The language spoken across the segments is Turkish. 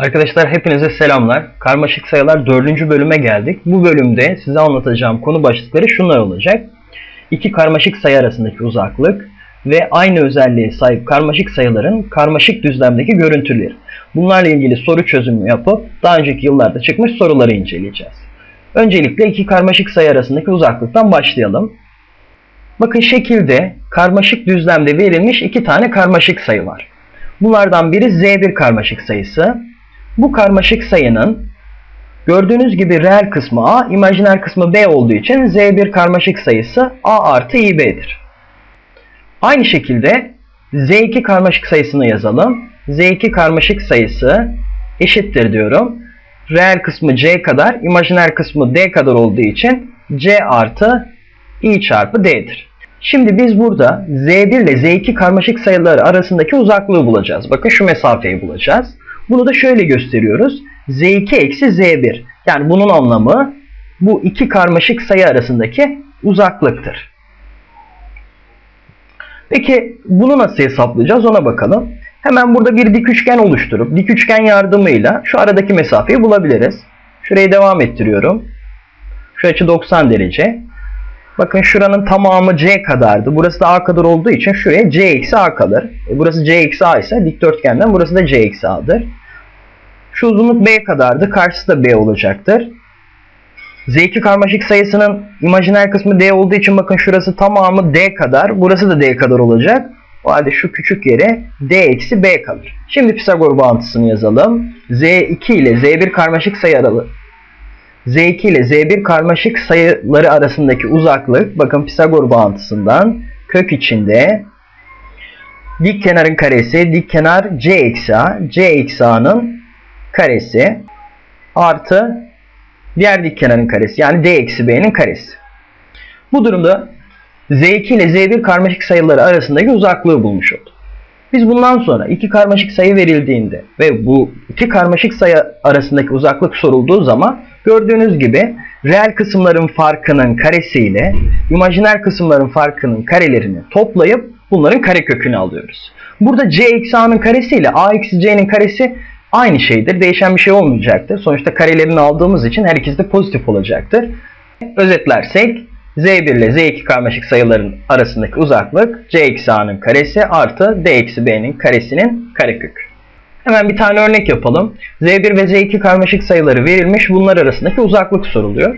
Arkadaşlar hepinize selamlar. Karmaşık sayılar 4. bölüme geldik. Bu bölümde size anlatacağım konu başlıkları şunlar olacak. İki karmaşık sayı arasındaki uzaklık ve aynı özelliğe sahip karmaşık sayıların karmaşık düzlemdeki görüntüleri. Bunlarla ilgili soru çözümü yapıp daha önceki yıllarda çıkmış soruları inceleyeceğiz. Öncelikle iki karmaşık sayı arasındaki uzaklıktan başlayalım. Bakın şekilde karmaşık düzlemde verilmiş iki tane karmaşık sayı var. Bunlardan biri Z1 karmaşık sayısı. Bu karmaşık sayının gördüğünüz gibi reel kısmı A, imajiner kısmı B olduğu için Z1 karmaşık sayısı A artı İB'dir. Aynı şekilde Z2 karmaşık sayısını yazalım. Z2 karmaşık sayısı eşittir diyorum. Reel kısmı C kadar, imajiner kısmı D kadar olduğu için C artı I çarpı D'dir. Şimdi biz burada Z1 ile Z2 karmaşık sayıları arasındaki uzaklığı bulacağız. Bakın şu mesafeyi bulacağız. Bunu da şöyle gösteriyoruz. Z2 eksi Z1. Yani bunun anlamı bu iki karmaşık sayı arasındaki uzaklıktır. Peki bunu nasıl hesaplayacağız ona bakalım. Hemen burada bir dik üçgen oluşturup dik üçgen yardımıyla şu aradaki mesafeyi bulabiliriz. Şurayı devam ettiriyorum. Şu açı 90 derece. Bakın şuranın tamamı C kadardı. Burası da A kadar olduğu için şuraya C eksi A kalır. E burası C eksi A ise dikdörtgenden burası da C eksi A'dır. Şu uzunluk B kadardı. Karşısı da B olacaktır. Z2 karmaşık sayısının imajiner kısmı D olduğu için bakın şurası tamamı D kadar. Burası da D kadar olacak. O halde şu küçük yere D eksi B kalır. Şimdi Pisagor bağıntısını yazalım. Z2 ile Z1 karmaşık sayı aralığı Z2 ile Z1 karmaşık sayıları arasındaki uzaklık bakın Pisagor bağıntısından kök içinde dik kenarın karesi dik kenar C eksi A C eksi A'nın karesi artı diğer dik kenarın karesi yani D eksi B'nin karesi. Bu durumda Z2 ile Z1 karmaşık sayıları arasındaki uzaklığı bulmuş olduk. Biz bundan sonra iki karmaşık sayı verildiğinde ve bu iki karmaşık sayı arasındaki uzaklık sorulduğu zaman gördüğünüz gibi reel kısımların farkının karesiyle imajiner kısımların farkının karelerini toplayıp bunların karekökünü alıyoruz. Burada c eksi a'nın karesi ile a eksi c'nin karesi aynı şeydir. Değişen bir şey olmayacaktır. Sonuçta karelerini aldığımız için her ikisi de pozitif olacaktır. Özetlersek Z1 ile Z2 karmaşık sayıların arasındaki uzaklık C eksi A'nın karesi artı D eksi B'nin karesinin karekökü. Hemen bir tane örnek yapalım. Z1 ve Z2 karmaşık sayıları verilmiş. Bunlar arasındaki uzaklık soruluyor.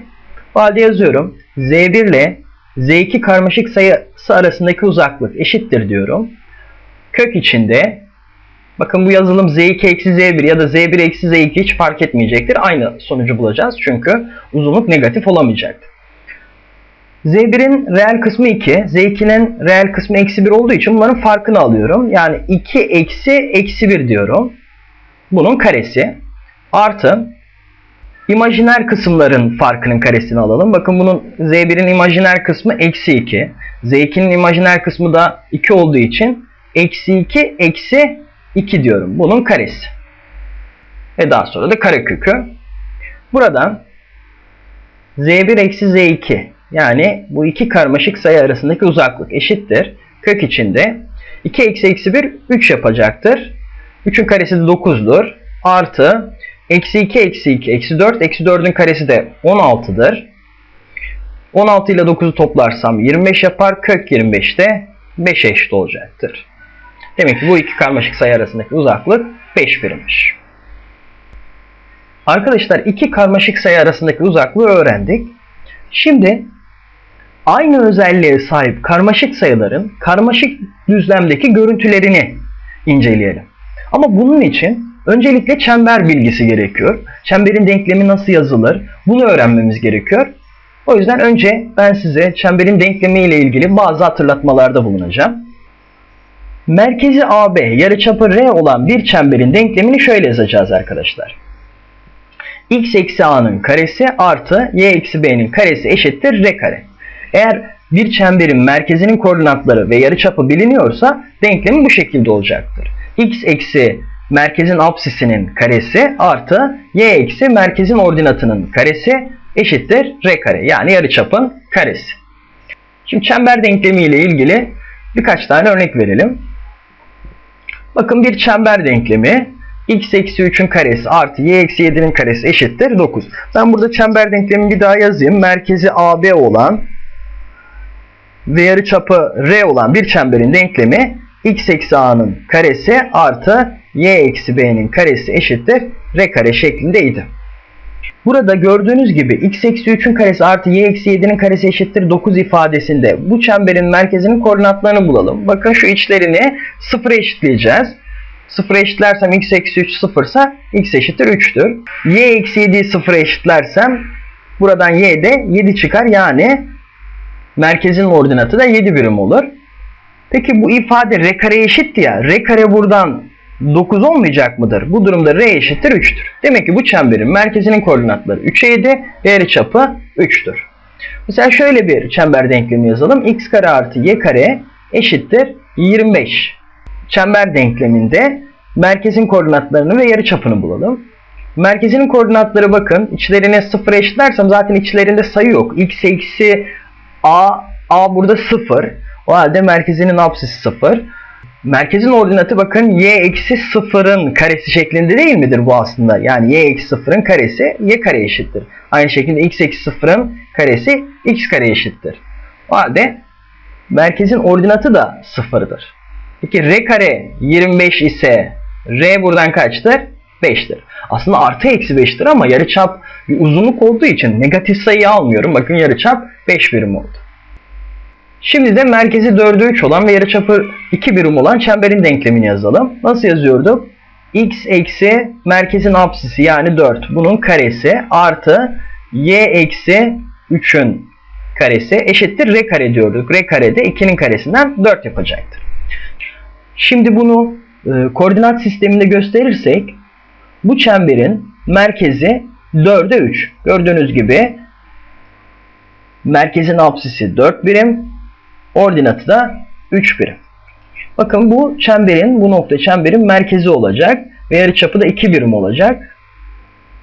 Bu halde yazıyorum. Z1 ile Z2 karmaşık sayısı arasındaki uzaklık eşittir diyorum. Kök içinde bakın bu yazılım Z2 eksi Z1 ya da Z1 eksi Z2 hiç fark etmeyecektir. Aynı sonucu bulacağız. Çünkü uzunluk negatif olamayacaktır. Z1'in reel kısmı 2, Z2'nin reel kısmı eksi 1 olduğu için bunların farkını alıyorum. Yani 2 eksi eksi 1 diyorum. Bunun karesi. Artı imajiner kısımların farkının karesini alalım. Bakın bunun Z1'in imajiner kısmı eksi 2. Z2'nin imajiner kısmı da 2 olduğu için eksi 2 eksi 2 diyorum. Bunun karesi. Ve daha sonra da karekökü. Buradan Z1 eksi Z2 yani bu iki karmaşık sayı arasındaki uzaklık eşittir. Kök içinde 2 eksi eksi 1 3 yapacaktır. 3'ün karesi de 9'dur. Artı eksi 2 eksi 2 eksi 4 eksi 4'ün karesi de 16'dır. 16 ile 9'u toplarsam 25 yapar. Kök 25 de 5'e eşit olacaktır. Demek ki bu iki karmaşık sayı arasındaki uzaklık 5 birimmiş. Arkadaşlar iki karmaşık sayı arasındaki uzaklığı öğrendik. Şimdi aynı özelliğe sahip karmaşık sayıların karmaşık düzlemdeki görüntülerini inceleyelim. Ama bunun için öncelikle çember bilgisi gerekiyor. Çemberin denklemi nasıl yazılır? Bunu öğrenmemiz gerekiyor. O yüzden önce ben size çemberin denklemi ile ilgili bazı hatırlatmalarda bulunacağım. Merkezi AB yarıçapı R olan bir çemberin denklemini şöyle yazacağız arkadaşlar. x eksi a'nın karesi artı y eksi b'nin karesi eşittir r kare. Eğer bir çemberin merkezinin koordinatları ve yarıçapı biliniyorsa denklemi bu şekilde olacaktır. x eksi merkezin apsisinin karesi artı y eksi merkezin ordinatının karesi eşittir r kare. Yani yarıçapın karesi. Şimdi çember denklemi ile ilgili birkaç tane örnek verelim. Bakın bir çember denklemi x eksi 3'ün karesi artı y eksi 7'nin karesi eşittir 9. Ben burada çember denklemini bir daha yazayım. Merkezi AB olan ve yarıçapı R olan bir çemberin denklemi x eksi a'nın karesi artı y eksi b'nin karesi eşittir r kare şeklindeydi. Burada gördüğünüz gibi x eksi 3'ün karesi artı y eksi 7'nin karesi eşittir 9 ifadesinde bu çemberin merkezinin koordinatlarını bulalım. Bakın şu içlerini sıfıra eşitleyeceğiz. Sıfıra eşitlersem x eksi 3 sıfırsa x eşittir 3'tür. y eksi 7'yi sıfıra eşitlersem buradan y de 7 çıkar. Yani merkezin ordinatı da 7 birim olur. Peki bu ifade r kare eşitti ya. R kare buradan 9 olmayacak mıdır? Bu durumda r eşittir 3'tür. Demek ki bu çemberin merkezinin koordinatları 3'e 7, yarı çapı 3'tür. Mesela şöyle bir çember denklemi yazalım. x kare artı y kare eşittir 25. Çember denkleminde merkezin koordinatlarını ve yarı çapını bulalım. Merkezinin koordinatları bakın. içlerine 0 eşitlersem zaten içlerinde sayı yok. x eksi a, a burada 0. O halde merkezinin apsisi 0. Merkezin ordinatı bakın y eksi 0'ın karesi şeklinde değil midir bu aslında? Yani y eksi 0'ın karesi y kare eşittir. Aynı şekilde x eksi 0'ın karesi x kare eşittir. O halde merkezin ordinatı da 0'dır. Peki r kare 25 ise r buradan kaçtır? 5'tir. Aslında artı eksi 5'tir ama yarıçap bir uzunluk olduğu için negatif sayıyı almıyorum. Bakın yarıçap 5 birim oldu. Şimdi de merkezi 4'e 3 olan ve yarıçapı 2 birim olan çemberin denklemini yazalım. Nasıl yazıyorduk? x eksi merkezin apsisi yani 4 bunun karesi artı y eksi 3'ün karesi eşittir r kare diyorduk. r kare de 2'nin karesinden 4 yapacaktır. Şimdi bunu e, koordinat sisteminde gösterirsek bu çemberin merkezi 4'e 3. Gördüğünüz gibi merkezin apsisi 4 birim, ordinatı da 3 birim. Bakın bu çemberin, bu nokta çemberin merkezi olacak ve yarıçapı da 2 birim olacak.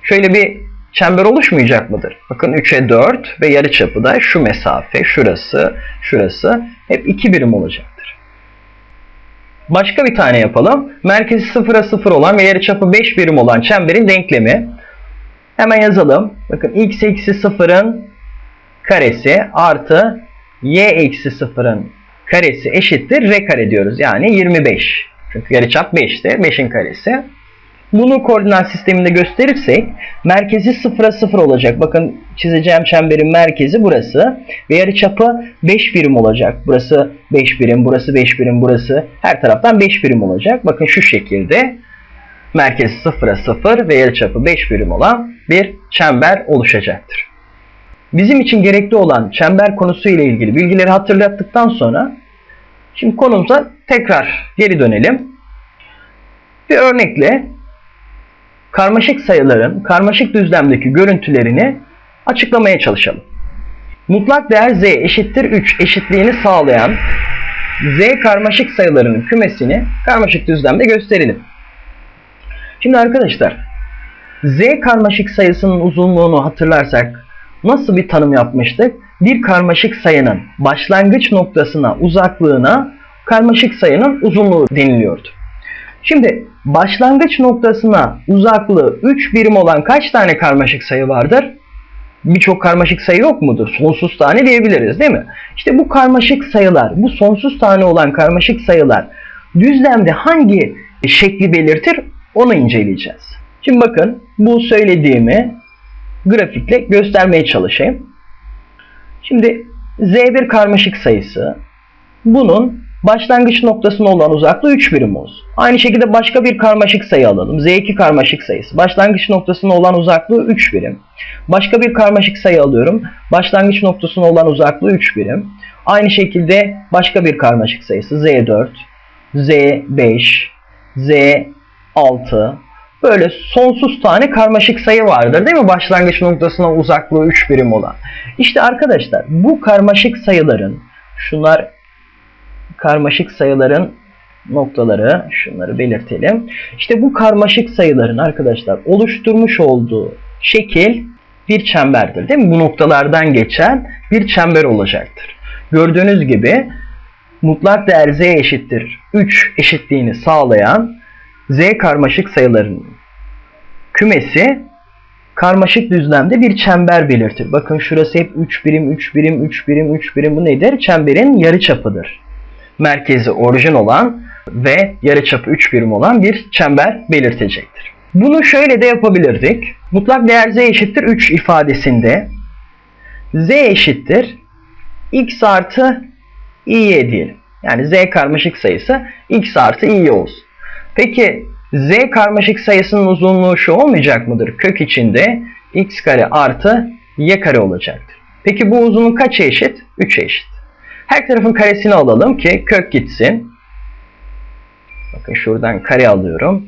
Şöyle bir çember oluşmayacak mıdır? Bakın 3'e 4 ve yarıçapı da şu mesafe, şurası, şurası hep 2 birim olacaktır. Başka bir tane yapalım. Merkezi 0'a 0 olan ve yarıçapı 5 birim olan çemberin denklemi. Hemen yazalım. Bakın x eksi 0'ın karesi artı y eksi 0'ın karesi eşittir r kare diyoruz. Yani 25. Çünkü yarıçap 5'ti. 5'in karesi. Bunu koordinat sisteminde gösterirsek merkezi 0'a 0 olacak. Bakın çizeceğim çemberin merkezi burası. Ve yarıçapı 5 birim olacak. Burası 5 birim, burası 5 birim, burası her taraftan 5 birim olacak. Bakın şu şekilde merkezi 0'a 0 ve yarıçapı 5 birim olan bir çember oluşacaktır. Bizim için gerekli olan çember konusu ile ilgili bilgileri hatırlattıktan sonra şimdi konumuza tekrar geri dönelim. Bir örnekle karmaşık sayıların karmaşık düzlemdeki görüntülerini açıklamaya çalışalım. Mutlak değer z eşittir 3 eşitliğini sağlayan z karmaşık sayılarının kümesini karmaşık düzlemde gösterelim. Şimdi arkadaşlar z karmaşık sayısının uzunluğunu hatırlarsak nasıl bir tanım yapmıştık? Bir karmaşık sayının başlangıç noktasına uzaklığına karmaşık sayının uzunluğu deniliyordu. Şimdi başlangıç noktasına uzaklığı 3 birim olan kaç tane karmaşık sayı vardır? Birçok karmaşık sayı yok mudur? Sonsuz tane diyebiliriz değil mi? İşte bu karmaşık sayılar, bu sonsuz tane olan karmaşık sayılar düzlemde hangi şekli belirtir onu inceleyeceğiz. Şimdi bakın bu söylediğimi grafikle göstermeye çalışayım. Şimdi Z1 karmaşık sayısı bunun başlangıç noktasına olan uzaklığı 3 birim olsun. Aynı şekilde başka bir karmaşık sayı alalım. Z2 karmaşık sayısı. Başlangıç noktasına olan uzaklığı 3 birim. Başka bir karmaşık sayı alıyorum. Başlangıç noktasına olan uzaklığı 3 birim. Aynı şekilde başka bir karmaşık sayısı Z4, Z5, Z6, böyle sonsuz tane karmaşık sayı vardır değil mi? Başlangıç noktasına uzaklığı 3 birim olan. İşte arkadaşlar bu karmaşık sayıların şunlar karmaşık sayıların noktaları şunları belirtelim. İşte bu karmaşık sayıların arkadaşlar oluşturmuş olduğu şekil bir çemberdir değil mi? Bu noktalardan geçen bir çember olacaktır. Gördüğünüz gibi mutlak değer z eşittir 3 eşitliğini sağlayan z karmaşık sayıların kümesi karmaşık düzlemde bir çember belirtir. Bakın şurası hep 3 birim, 3 birim, 3 birim, 3 birim bu nedir? Çemberin yarıçapıdır. Merkezi orijin olan ve yarıçapı 3 birim olan bir çember belirtecektir. Bunu şöyle de yapabilirdik. Mutlak değer z eşittir 3 ifadesinde z eşittir x artı i'ye diyelim. Yani z karmaşık sayısı x artı i olsun. Peki z karmaşık sayısının uzunluğu şu olmayacak mıdır? Kök içinde x kare artı y kare olacaktır. Peki bu uzunluk kaça eşit? 3'e eşit. Her tarafın karesini alalım ki kök gitsin. Bakın şuradan kare alıyorum.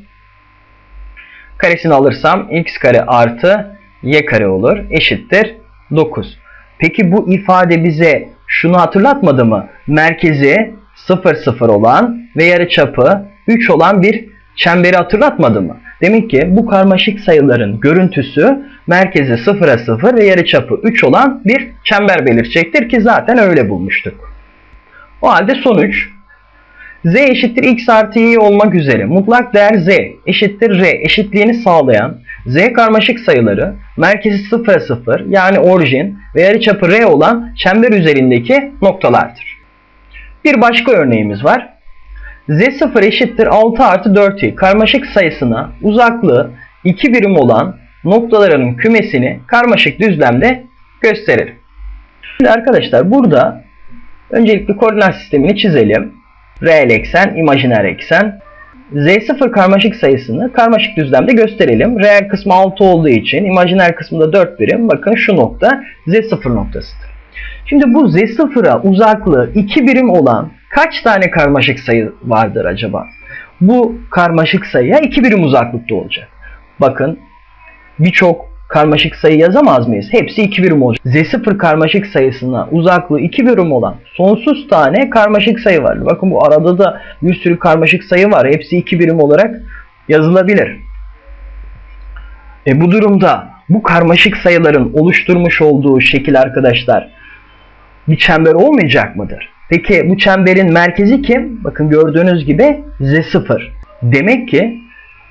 Karesini alırsam x kare artı y kare olur. Eşittir 9. Peki bu ifade bize şunu hatırlatmadı mı? Merkezi 0 0 olan ve yarıçapı 3 olan bir çemberi hatırlatmadı mı? Demek ki bu karmaşık sayıların görüntüsü merkezi 0'a 0 ve yarıçapı 3 olan bir çember belirtecektir ki zaten öyle bulmuştuk. O halde sonuç z eşittir x artı y olmak üzere mutlak değer z eşittir r eşitliğini sağlayan z karmaşık sayıları merkezi 0'a 0 yani orijin ve yarıçapı r olan çember üzerindeki noktalardır. Bir başka örneğimiz var. Z0 eşittir 6 artı 4i karmaşık sayısına uzaklığı 2 birim olan noktaların kümesini karmaşık düzlemde gösterir. Şimdi arkadaşlar burada öncelikle koordinat sistemini çizelim. Reel eksen, imajiner eksen. Z0 karmaşık sayısını karmaşık düzlemde gösterelim. Reel kısmı 6 olduğu için imajiner kısmında 4 birim. Bakın şu nokta Z0 noktasıdır. Şimdi bu Z0'a uzaklığı 2 birim olan kaç tane karmaşık sayı vardır acaba? Bu karmaşık sayıya 2 birim uzaklıkta olacak. Bakın birçok karmaşık sayı yazamaz mıyız? Hepsi 2 birim olacak. Z0 karmaşık sayısına uzaklığı 2 birim olan sonsuz tane karmaşık sayı var. Bakın bu arada da bir sürü karmaşık sayı var. Hepsi 2 birim olarak yazılabilir. E bu durumda bu karmaşık sayıların oluşturmuş olduğu şekil arkadaşlar bir çember olmayacak mıdır? Peki bu çemberin merkezi kim? Bakın gördüğünüz gibi Z0. Demek ki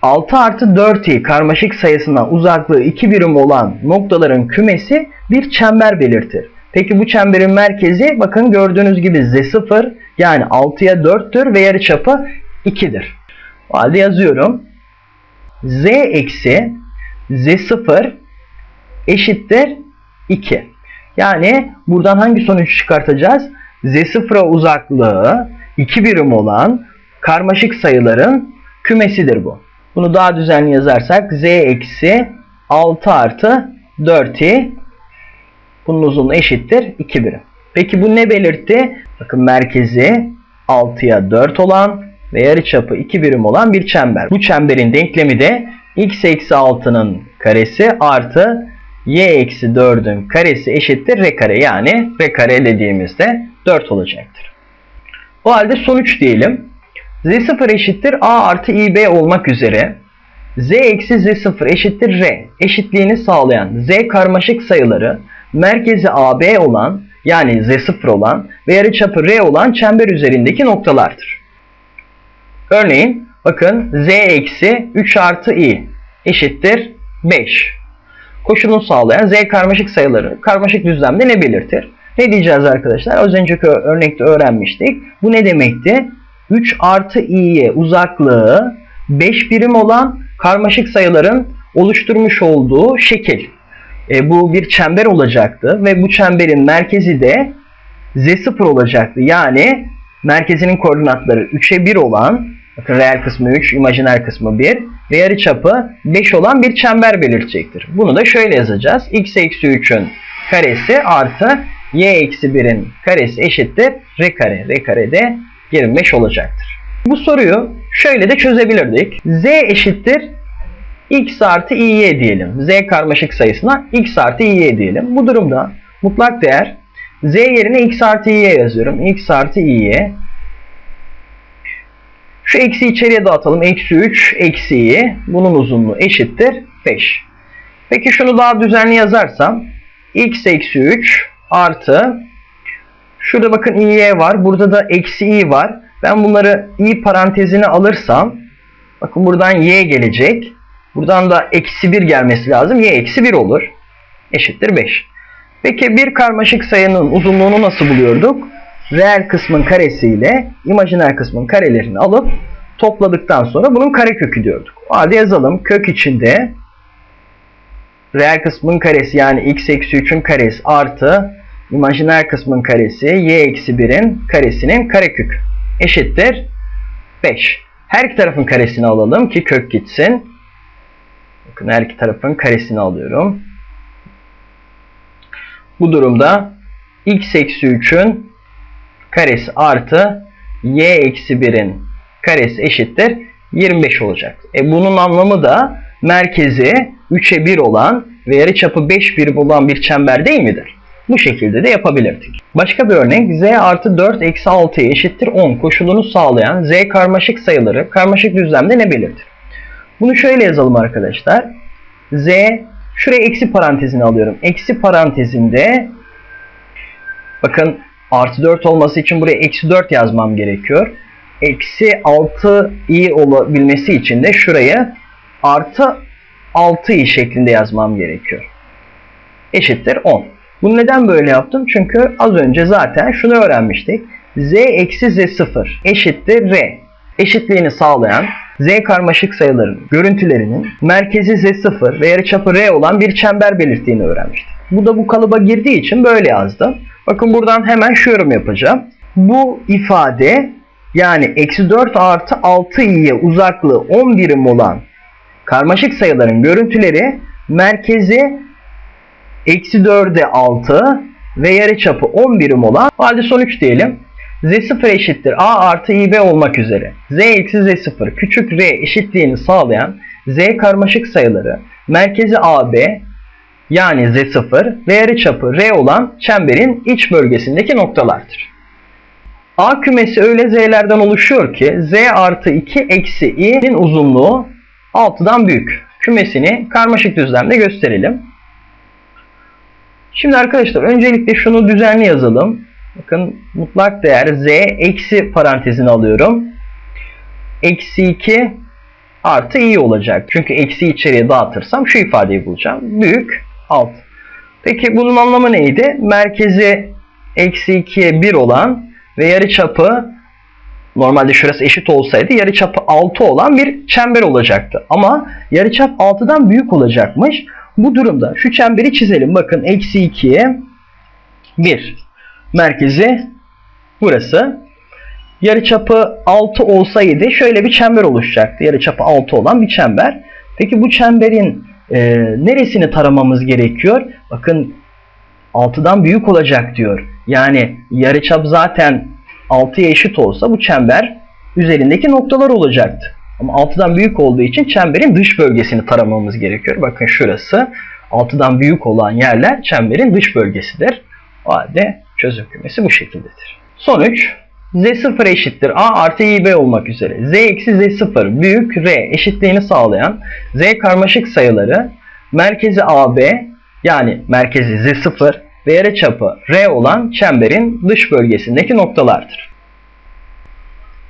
6 artı 4i karmaşık sayısına uzaklığı 2 birim olan noktaların kümesi bir çember belirtir. Peki bu çemberin merkezi bakın gördüğünüz gibi z0 yani 6'ya 4'tür ve yarıçapı 2'dir. O halde yazıyorum. z eksi z0 eşittir 2. Yani buradan hangi sonuç çıkartacağız? Z0'a uzaklığı 2 birim olan karmaşık sayıların kümesidir bu. Bunu daha düzenli yazarsak z eksi 6 artı 4i bunun uzunluğu eşittir 2 birim. Peki bu ne belirtti? Bakın merkezi 6'ya 4 olan ve yarıçapı 2 birim olan bir çember. Bu çemberin denklemi de x eksi 6'nın karesi artı y eksi 4'ün karesi eşittir r kare. Yani r kare dediğimizde 4 olacaktır. O halde sonuç diyelim. Z0 eşittir A artı IB olmak üzere Z eksi Z0 eşittir R eşitliğini sağlayan Z karmaşık sayıları merkezi AB olan yani Z0 olan ve yarıçapı R olan çember üzerindeki noktalardır. Örneğin bakın Z eksi 3 artı I eşittir 5. Koşulunu sağlayan Z karmaşık sayıları karmaşık düzlemde ne belirtir? Ne diyeceğiz arkadaşlar? Az önceki örnekte öğrenmiştik. Bu ne demekti? 3 artı i'ye uzaklığı 5 birim olan karmaşık sayıların oluşturmuş olduğu şekil. E, bu bir çember olacaktı ve bu çemberin merkezi de z0 olacaktı. Yani merkezinin koordinatları 3'e 1 olan, bakın reel kısmı 3, imajiner kısmı 1 ve yarıçapı 5 olan bir çember belirtecektir. Bunu da şöyle yazacağız. x eksi 3'ün karesi artı y eksi 1'in karesi eşittir r kare. r kare de 25 olacaktır. Bu soruyu şöyle de çözebilirdik. z eşittir x artı i'y diyelim. z karmaşık sayısına x artı i'y diyelim. Bu durumda mutlak değer z yerine x artı i'y yazıyorum. x artı i'y şu eksi içeriye dağıtalım. Eksi 3 eksi i. Bunun uzunluğu eşittir 5. Peki şunu daha düzenli yazarsam x eksi 3 artı Şurada bakın i'y var. Burada da eksi i var. Ben bunları i parantezine alırsam Bakın buradan y gelecek. Buradan da eksi 1 gelmesi lazım. y eksi 1 olur. Eşittir 5. Peki bir karmaşık sayının uzunluğunu nasıl buluyorduk? Reel kısmın karesi ile imajiner kısmın karelerini alıp topladıktan sonra bunun karekökü diyorduk. O halde yazalım. Kök içinde reel kısmın karesi yani x eksi 3'ün karesi artı imajiner kısmın karesi y eksi 1'in karesinin karekökü eşittir 5. Her iki tarafın karesini alalım ki kök gitsin. Bakın her iki tarafın karesini alıyorum. Bu durumda x eksi 3'ün karesi artı y eksi 1'in karesi eşittir 25 olacak. E bunun anlamı da merkezi 3'e 1 olan ve yarıçapı 5 birim olan bir çember değil midir? Bu şekilde de yapabilirdik. Başka bir örnek z artı 4 eksi 6'ya eşittir 10 koşulunu sağlayan z karmaşık sayıları karmaşık düzlemde ne belirtir? Bunu şöyle yazalım arkadaşlar. z şuraya eksi parantezini alıyorum. Eksi parantezinde bakın artı 4 olması için buraya eksi 4 yazmam gerekiyor. Eksi 6 i olabilmesi için de şuraya artı 6 i şeklinde yazmam gerekiyor. Eşittir 10. Bunu neden böyle yaptım? Çünkü az önce zaten şunu öğrenmiştik. z eksi z0 eşittir r. Eşitliğini sağlayan z karmaşık sayıların görüntülerinin merkezi z0 ve yarıçapı r olan bir çember belirttiğini öğrenmiştik. Bu da bu kalıba girdiği için böyle yazdım. Bakın buradan hemen şu yorum yapacağım. Bu ifade yani eksi 4 artı 6 i'ye uzaklığı 10 birim olan karmaşık sayıların görüntüleri merkezi eksi 4'e 6 ve yarıçapı 10 birim olan halde sonuç diyelim. Z0 eşittir A artı IB olmak üzere. Z eksi Z0 küçük R eşitliğini sağlayan Z karmaşık sayıları merkezi AB yani Z0 ve yarıçapı R olan çemberin iç bölgesindeki noktalardır. A kümesi öyle Z'lerden oluşuyor ki Z artı 2 eksi i'nin uzunluğu 6'dan büyük. Kümesini karmaşık düzlemde gösterelim. Şimdi arkadaşlar öncelikle şunu düzenli yazalım. Bakın mutlak değer z eksi parantezini alıyorum. Eksi 2 artı i olacak. Çünkü eksi içeriye dağıtırsam şu ifadeyi bulacağım. Büyük alt. Peki bunun anlamı neydi? Merkezi eksi 2'ye 1 olan ve yarıçapı normalde şurası eşit olsaydı yarıçapı 6 olan bir çember olacaktı. Ama yarıçap 6'dan büyük olacakmış. Bu durumda şu çemberi çizelim. Bakın eksi 2'ye 1. Merkezi burası. Yarıçapı 6 olsaydı şöyle bir çember oluşacaktı. Yarıçapı 6 olan bir çember. Peki bu çemberin e, neresini taramamız gerekiyor? Bakın 6'dan büyük olacak diyor. Yani yarıçap zaten 6'ya eşit olsa bu çember üzerindeki noktalar olacaktı. Ama 6'dan büyük olduğu için çemberin dış bölgesini taramamız gerekiyor. Bakın şurası 6'dan büyük olan yerler çemberin dış bölgesidir. O halde çözüm kümesi bu şekildedir. Sonuç Z0 eşittir A artı İB olmak üzere Z eksi Z0 büyük R eşitliğini sağlayan Z karmaşık sayıları merkezi AB yani merkezi Z0 ve yarıçapı R olan çemberin dış bölgesindeki noktalardır.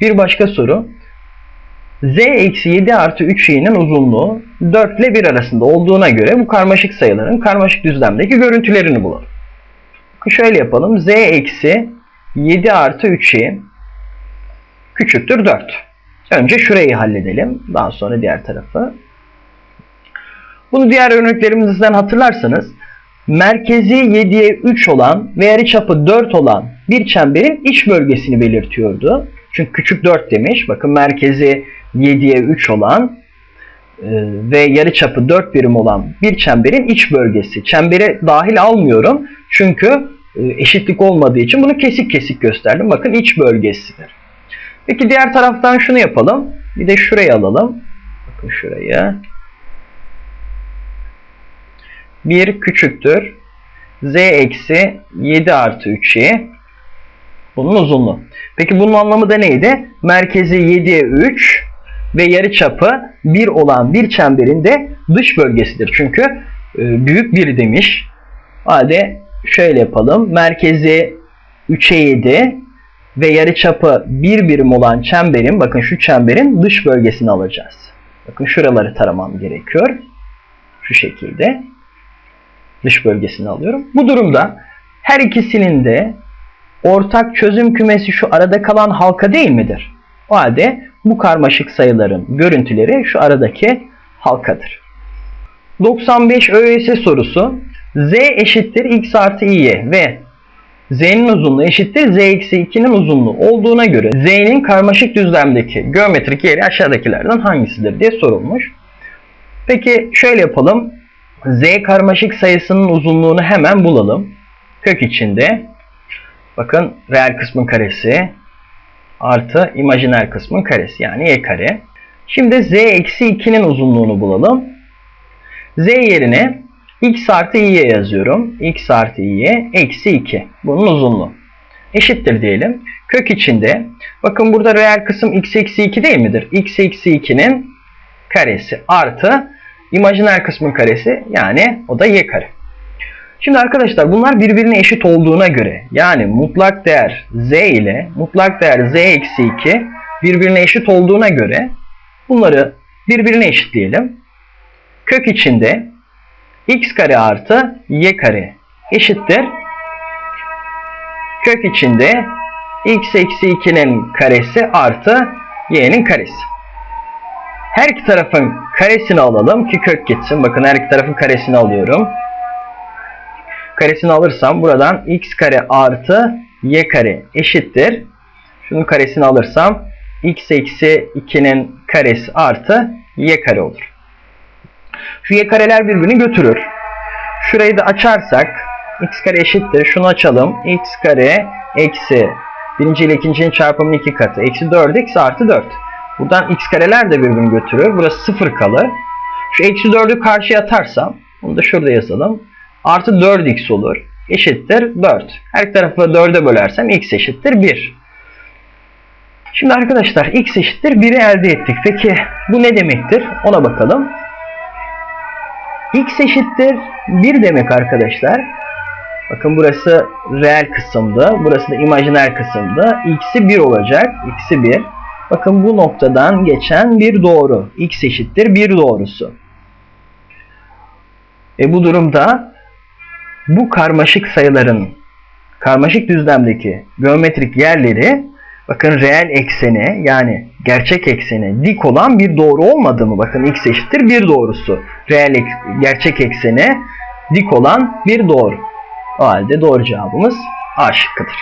Bir başka soru z eksi 7 artı 3i'nin uzunluğu 4 ile 1 arasında olduğuna göre bu karmaşık sayıların karmaşık düzlemdeki görüntülerini bulalım. Şöyle yapalım. z eksi 7 artı 3i küçüktür 4. Önce şurayı halledelim. Daha sonra diğer tarafı. Bunu diğer örneklerimizden hatırlarsanız merkezi 7'ye 3 olan ve yarıçapı 4 olan bir çemberin iç bölgesini belirtiyordu. Çünkü küçük 4 demiş. Bakın merkezi 7'ye 3 olan e, ve yarıçapı 4 birim olan bir çemberin iç bölgesi. Çembere dahil almıyorum. Çünkü e, eşitlik olmadığı için bunu kesik kesik gösterdim. Bakın iç bölgesidir. Peki diğer taraftan şunu yapalım. Bir de şurayı alalım. Bakın şurayı. 1 küçüktür. Z eksi 7 artı 3'i bunun uzunluğu. Peki bunun anlamı da neydi? Merkezi 7'ye 3 ve yarıçapı 1 olan bir çemberin de dış bölgesidir. Çünkü e, büyük 1 demiş. Hadi şöyle yapalım. Merkezi 3'e 7 ve yarıçapı 1 birim olan çemberin bakın şu çemberin dış bölgesini alacağız. Bakın şuraları taramam gerekiyor. Şu şekilde. Dış bölgesini alıyorum. Bu durumda her ikisinin de ortak çözüm kümesi şu arada kalan halka değil midir? O halde bu karmaşık sayıların görüntüleri şu aradaki halkadır. 95 ÖSS sorusu Z eşittir x artı i'ye ve Z'nin uzunluğu eşittir Z eksi 2'nin uzunluğu olduğuna göre Z'nin karmaşık düzlemdeki geometrik yeri aşağıdakilerden hangisidir diye sorulmuş. Peki şöyle yapalım. Z karmaşık sayısının uzunluğunu hemen bulalım. Kök içinde bakın reel kısmın karesi artı imajiner kısmın karesi yani y kare. Şimdi z eksi 2'nin uzunluğunu bulalım. z yerine x artı y'ye yazıyorum. x artı y eksi 2. Bunun uzunluğu. Eşittir diyelim. Kök içinde bakın burada reel kısım x eksi 2 değil midir? x eksi 2'nin karesi artı imajiner kısmın karesi yani o da y kare. Şimdi arkadaşlar bunlar birbirine eşit olduğuna göre yani mutlak değer z ile mutlak değer z eksi 2 birbirine eşit olduğuna göre bunları birbirine eşitleyelim. Kök içinde x kare artı y kare eşittir. Kök içinde x eksi 2'nin karesi artı y'nin karesi. Her iki tarafın karesini alalım ki kök gitsin. Bakın her iki tarafın karesini alıyorum karesini alırsam buradan x kare artı y kare eşittir. Şunun karesini alırsam x eksi 2'nin karesi artı y kare olur. Şu y kareler birbirini götürür. Şurayı da açarsak x kare eşittir. Şunu açalım. x kare eksi birinci ile ikincinin çarpımının iki katı. Eksi 4x artı 4. Buradan x kareler de birbirini götürür. Burası 0 kalır. Şu eksi 4'ü karşıya atarsam bunu da şurada yazalım artı 4x olur. Eşittir 4. Her tarafı 4'e bölersem x eşittir 1. Şimdi arkadaşlar x eşittir 1'i elde ettik. Peki bu ne demektir? Ona bakalım. x eşittir 1 demek arkadaşlar. Bakın burası reel kısımdı. Burası da imajiner kısımdı. x'i 1 olacak. x'i 1. Bakın bu noktadan geçen bir doğru. x eşittir 1 doğrusu. E bu durumda bu karmaşık sayıların karmaşık düzlemdeki geometrik yerleri bakın reel eksene yani gerçek eksene dik olan bir doğru olmadı mı? Bakın x eşittir bir doğrusu. Reel ek, gerçek eksene dik olan bir doğru. O halde doğru cevabımız A şıkkıdır.